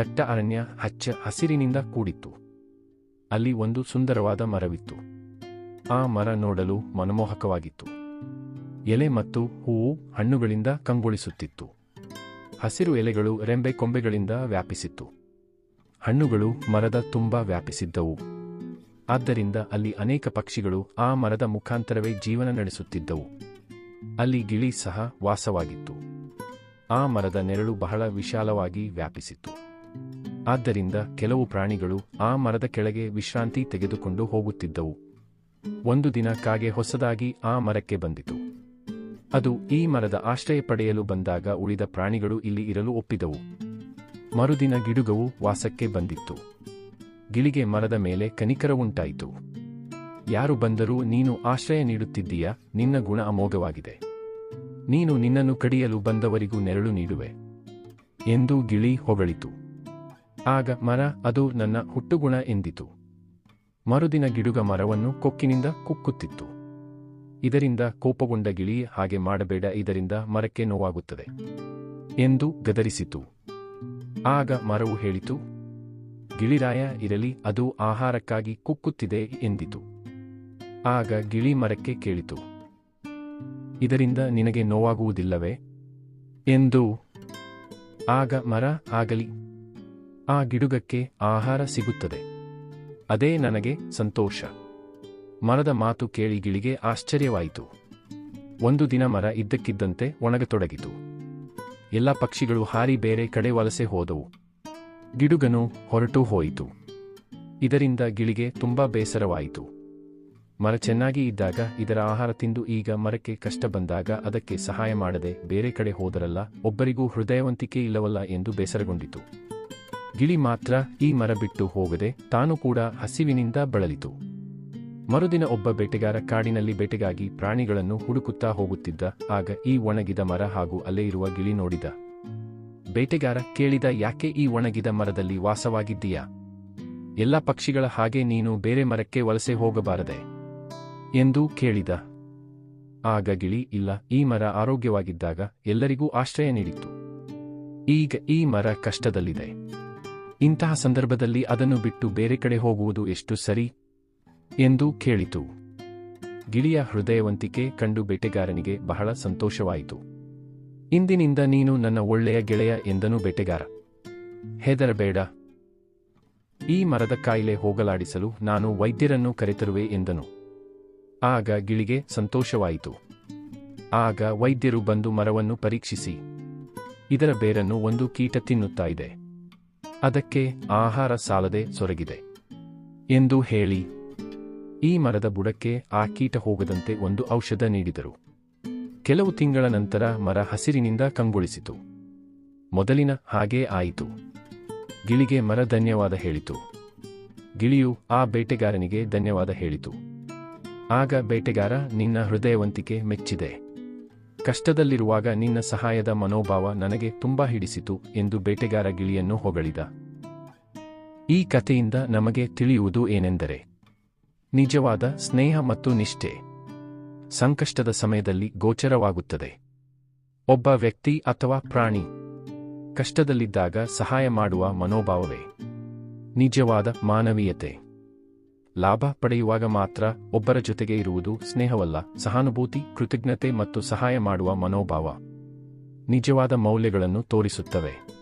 ದಟ್ಟ ಅರಣ್ಯ ಹಚ್ಚ ಹಸಿರಿನಿಂದ ಕೂಡಿತ್ತು. ಅಲ್ಲಿ ಒಂದು ಸುಂದರವಾದ ಮರವಿತ್ತು. ಆ ಮರ ನೋಡಲು ಮನಮೋಹಕವಾಗಿತ್ತು. ಎಲೆ ಮತ್ತು ಹೂವು ಹಣ್ಣುಗಳಿಂದ ಕಂಗೊಳಿಸುತ್ತಿತ್ತು. ಹಸಿರು ಎಲೆಗಳು ರೆಂಬೆ ಕೊಂಬೆಗಳಿಂದ ವ್ಯಾಪಿಸಿತ್ತು. ಹಣ್ಣುಗಳು ಮರದ ತುಂಬ ವ್ಯಾಪಿಸಿದ್ದವು. ಆದ್ದರಿಂದ ಅಲ್ಲಿ ಅನೇಕ ಪಕ್ಷಿಗಳು ಆ ಮರದ ಮುಖಾಂತರವೇ ಜೀವನ ನಡೆಸುತ್ತಿದ್ದವು. ಅಲ್ಲಿ ಗಿಳಿ ಸಹ ವಾಸವಾಗಿತ್ತು. ಆ ಮರದ ನೆರಳು ಬಹಳ ವಿಶಾಲವಾಗಿ ವ್ಯಾಪಿಸಿತ್ತು. ಆದ್ದರಿಂದ ಕೆಲವು ಪ್ರಾಣಿಗಳು ಆ ಮರದ ಕೆಳಗೆ ವಿಶ್ರಾಂತಿ ತೆಗೆದುಕೊಂಡು ಹೋಗುತ್ತಿದ್ದವು. ಒಂದು ದಿನ ಕಾಗೆ ಹೊಸದಾಗಿ ಆ ಮರಕ್ಕೆ ಬಂದಿತು. ಅದು ಈ ಮರದ ಆಶ್ರಯ ಪಡೆಯಲು ಬಂದಾಗ ಉಳಿದ ಪ್ರಾಣಿಗಳು ಇಲ್ಲಿ ಇರಲು ಒಪ್ಪಿದವು. ಮರುದಿನ ಗಿಡುಗವು ವಾಸಕ್ಕೆ ಬಂದಿತ್ತು. ಗಿಳಿಗೆ ಮರದ ಮೇಲೆ ಕನಿಕರ ಉಂಟಾಯಿತು. ಯಾರು ಬಂದರೂ ನೀನು ಆಶ್ರಯ ನೀಡುತ್ತಿದ್ದೀಯಾ, ನಿನ್ನ ಗುಣ ಅಮೋಘವಾಗಿದೆ. ನೀನು ನಿನ್ನನ್ನು ಕಡಿಯಲು ಬಂದವರಿಗೂ ನೆರಳು ನೀಡುವೆ. ಎಂದು ಗಿಳಿ ಹೊಗಳಿತು. ಆಗ ಮರ ಅದು ನನ್ನ ಹುಟ್ಟುಗುಣ ಎಂದಿತು. ಮರುದಿನ ಗಿಡುಗ ಮರವನ್ನು ಕೊಕ್ಕಿನಿಂದ ಕುಕ್ಕುತ್ತಿತ್ತು. ಇದರಿಂದ ಕೋಪಗೊಂಡ ಗಿಳಿ ಹಾಗೆ ಮಾಡಬೇಡ, ಇದರಿಂದ ಮರಕ್ಕೆ ನೋವಾಗುತ್ತದೆ ಎಂದು ಗದರಿಸಿತು. ಆಗ ಮರವು ಹೇಳಿತು, ಗಿಳಿರಾಯ, ಇರಲಿ, ಅದು ಆಹಾರಕ್ಕಾಗಿ ಕುಕ್ಕುತ್ತಿದೆ ಎಂದಿತು. ಆಗ ಗಿಳಿ ಮರಕ್ಕೆ ಕೇಳಿತು, ಇದರಿಂದ ನಿನಗೆ ನೋವಾಗುವುದಿಲ್ಲವೇ? ಎಂದು. ಆಗ ಮರ, ಆಗಲಿ ಆ ಗಿಡುಗಕ್ಕೆ ಆಹಾರ ಸಿಗುತ್ತದೆ. ಅದೇ ನನಗೆ ಸಂತೋಷ. ಮರದ ಮಾತು ಕೇಳಿ ಗಿಳಿಗೆ ಆಶ್ಚರ್ಯವಾಯಿತು. ಒಂದು ದಿನ ಮರ ಇದ್ದಕ್ಕಿದ್ದಂತೆ ಒಣಗತೊಡಗಿತು. ಎಲ್ಲ ಪಕ್ಷಿಗಳು ಹಾರಿ ಬೇರೆ ಕಡೆ ವಲಸೆ ಹೋದವು. ಗಿಡುಗನು ಹೊರಟು ಹೋಯಿತು. ಇದರಿಂದ ಗಿಳಿಗೆ ತುಂಬಾ ಬೇಸರವಾಯಿತು. ಮರ ಚೆನ್ನಾಗಿ ಇದ್ದಾಗ ಇದರ ಆಹಾರ ತಿಂದು ಈಗ ಮರಕ್ಕೆ ಕಷ್ಟ ಬಂದಾಗ ಅದಕ್ಕೆ ಸಹಾಯ ಮಾಡದೆ ಬೇರೆ ಕಡೆ ಹೋದರಲ್ಲ, ಒಬ್ಬರಿಗೂ ಹೃದಯವಂತಿಕೆ ಇಲ್ಲವಲ್ಲ ಎಂದು ಬೇಸರಗೊಂಡಿತು. ಗಿಳಿ ಮಾತ್ರ ಈ ಮರ ಬಿಟ್ಟು ಹೋಗದೆ ತಾನು ಕೂಡ ಹಸಿವಿನಿಂದ ಬಳಲಿತು. ಮರುದಿನ ಒಬ್ಬ ಬೇಟೆಗಾರ ಕಾಡಿನಲ್ಲಿ ಬೇಟೆಗಾಗಿ ಪ್ರಾಣಿಗಳನ್ನು ಹುಡುಕುತ್ತಾ ಹೋಗುತ್ತಿದ್ದ, ಆಗ ಈ ಒಣಗಿದ ಮರ ಹಾಗೂ ಅಲ್ಲೇ ಇರುವ ಗಿಳಿ ನೋಡಿದ. ಬೇಟೆಗಾರ ಕೇಳಿದ, ಯಾಕೆ ಈ ಒಣಗಿದ ಮರದಲ್ಲಿ ವಾಸವಾಗಿದ್ದೀಯಾ? ಎಲ್ಲ ಪಕ್ಷಿಗಳ ಹಾಗೆ ನೀನು ಬೇರೆ ಮರಕ್ಕೆ ವಲಸೆ ಹೋಗಬಾರದೆ ಎಂದು ಕೇಳಿದ. ಆಗ ಗಿಳಿ, ಇಲ್ಲ, ಈ ಮರ ಆರೋಗ್ಯವಾಗಿದ್ದಾಗ ಎಲ್ಲರಿಗೂ ಆಶ್ರಯ ನೀಡಿತ್ತು. ಈಗ ಈ ಮರ ಕಷ್ಟದಲ್ಲಿದೆ. ಇಂತಹ ಸಂದರ್ಭದಲ್ಲಿ ಅದನ್ನು ಬಿಟ್ಟು ಬೇರೆ ಕಡೆ ಹೋಗುವುದು ಎಷ್ಟು ಸರಿ? ಎಂದು ಕೇಳಿತು. ಗಿಳಿಯ ಹೃದಯವಂತಿಕೆ ಕಂಡು ಬೇಟೆಗಾರನಿಗೆ ಬಹಳ ಸಂತೋಷವಾಯಿತು. ಇಂದಿನಿಂದ ನೀನು ನನ್ನ ಒಳ್ಳೆಯ ಗೆಳೆಯ ಎಂದನು ಬೇಟೆಗಾರ. ಹೆದರಬೇಡ. ಈ ಮರದ ಕಾಯಿಲೆ ಹೋಗಲಾಡಿಸಲು ನಾನು ವೈದ್ಯರನ್ನು ಕರೆತರುವೆ ಎಂದನು. ಆಗ ಗಿಳಿಗೆ ಸಂತೋಷವಾಯಿತು. ಆಗ ವೈದ್ಯರು ಬಂದು ಮರವನ್ನು ಪರೀಕ್ಷಿಸಿ. ಇದರ ಬೇರನ್ನು ಒಂದು ಕೀಟ ತಿನ್ನುತ್ತಾ ಇದೆ. ಅದಕ್ಕೆ ಆಹಾರ ಸಾಲದೆ ಸೊರಗಿದೆ. ಎಂದು ಹೇಳಿ, ಈ ಮರದ ಬುಡಕ್ಕೆ ಆ ಕೀಟ ಹೋಗದಂತೆ ಒಂದು ಔಷಧ ನೀಡಿದರು. ಕೆಲವು ತಿಂಗಳ ನಂತರ ಮರ ಹಸಿರಿನಿಂದ ಕಂಗೊಳಿಸಿತು. ಮೊದಲಿನ ಹಾಗೇ ಆಯಿತು. ಗಿಳಿಗೆ ಮರ ಧನ್ಯವಾದ ಹೇಳಿತು. ಗಿಳಿಯು ಆ ಬೇಟೆಗಾರನಿಗೆ ಧನ್ಯವಾದ ಹೇಳಿತು. ಆಗ ಬೇಟೆಗಾರ, ನಿನ್ನ ಹೃದಯವಂತಿಕೆ ಮೆಚ್ಚಿದೆ. ಕಷ್ಟದಲ್ಲಿರುವಾಗ ನಿನ್ನ ಸಹಾಯದ ಮನೋಭಾವ ನನಗೆ ತುಂಬಾ ಹಿಡಿಸಿತು ಎಂದು ಬೇಟೆಗಾರ ಗಿಳಿಯನ್ನು ಹೊಗಳಿದ. ಈ ಕಥೆಯಿಂದ ನಮಗೆ ತಿಳಿಯುವುದು ಏನೆಂದರೆ, ನಿಜವಾದ ಸ್ನೇಹ ಮತ್ತು ನಿಷ್ಠೆ ಸಂಕಷ್ಟದ ಸಮಯದಲ್ಲಿ ಗೋಚರವಾಗುತ್ತದೆ. ಒಬ್ಬ ವ್ಯಕ್ತಿ ಅಥವಾ ಪ್ರಾಣಿ ಕಷ್ಟದಲ್ಲಿದ್ದಾಗ ಸಹಾಯ ಮಾಡುವ ಮನೋಭಾವವೇ. ನಿಜವಾದ ಮಾನವೀಯತೆ. ಲಾಭ ಪಡೆಯುವಾಗ ಮಾತ್ರ ಒಬ್ಬರ ಜೊತೆಗೆ ಇರುವುದು ಸ್ನೇಹವಲ್ಲ, ಸಹಾನುಭೂತಿ, ಕೃತಜ್ಞತೆ ಮತ್ತು ಸಹಾಯ ಮಾಡುವ ಮನೋಭಾವ. ನಿಜವಾದ ಮೌಲ್ಯಗಳನ್ನು ತೋರಿಸುತ್ತವೆ.